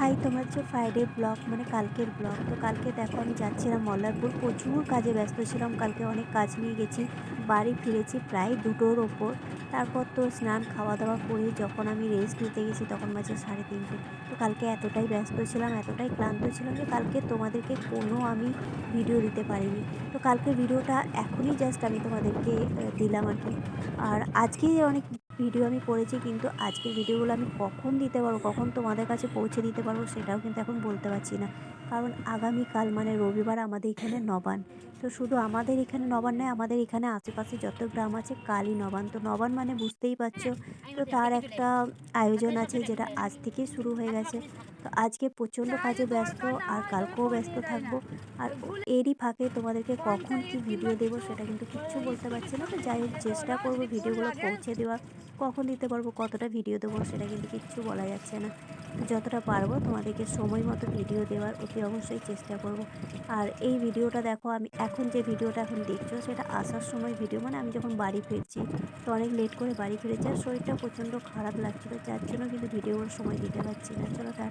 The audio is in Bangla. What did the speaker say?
হাই তোমার হচ্ছে ফ্রাইডে ব্লগ মানে কালকের ব্লগ তো কালকে দেখো আমি যাচ্ছিলাম মল্লারপুর। প্রচুর কাজে ব্যস্ত ছিলাম, কালকে অনেক কাজ নিয়ে গেছি। বাড়ি ফিরেছি প্রায় দুটোর ওপর। তারপর তো স্নান খাওয়া দাওয়া করে যখন আমি রেস্ট নিতে গেছি তখন বাজে সাড়ে তিনটে। তো কালকে এতটাই ব্যস্ত ছিলাম, এতটাই ক্লান্ত ছিলাম যে কালকে তোমাদেরকে কোনো আমি ভিডিও দিতে পারিনি। তো কালকে ভিডিওটা এখনই জাস্ট আমি তোমাদেরকে দিলাম আর কি। আর আজকে অনেক ভিডিও আমি করেছি, কিন্তু আজকের ভিডিওগুলো আমি কখন দিতে পারব, কখন তোমাদের কাছে পৌঁছে দিতে পারব, সেটাও কিন্তু এখন বলতে পারছি না। কারণ আগামীকাল মানে রবিবার আমাদের এখানে নবান তো শুধু আমাদের এখানে নবান নয়, আমাদের এখানে আশেপাশে যত গ্রাম আছে কালই নবান তো নবান মানে বুঝতেই পারছ, তো তার একটা আয়োজন আছে যেটা আজ থেকেই শুরু হয়ে গেছে। তো আজকে প্রচণ্ড কাজে ব্যস্ত, আর কালকেও ব্যস্ত থাকব। আর এরই ফাঁকে তোমাদেরকে কখন কি ভিডিও দেবো সেটা কিন্তু কিচ্ছু বলতে পারছি না। তো যাই হোক, চেষ্টা করব ভিডিওগুলো পৌঁছে দেওয়ার। কখন দিতে পারব, কতটা ভিডিও দেবো সেটা কিন্তু কিচ্ছু বলা যাচ্ছে না। যতটা পারব তোমাদেরকে সময় মতো ভিডিও দেওয়ার অতি অবশ্যই চেষ্টা করব। আর এই ভিডিওটা দেখো, আমি এখন যে ভিডিওটা এখন দেখছ, সেটা আসার সময় ভিডিও মানে আমি যখন বাড়ি ফিরছি, তো অনেক লেট করে বাড়ি ফিরেছি, আর শরীরটা প্রচণ্ড খারাপ লাগছিল, যার জন্য কিন্তু ভিডিওর সময় দিতে পারছি না। চলো টাটা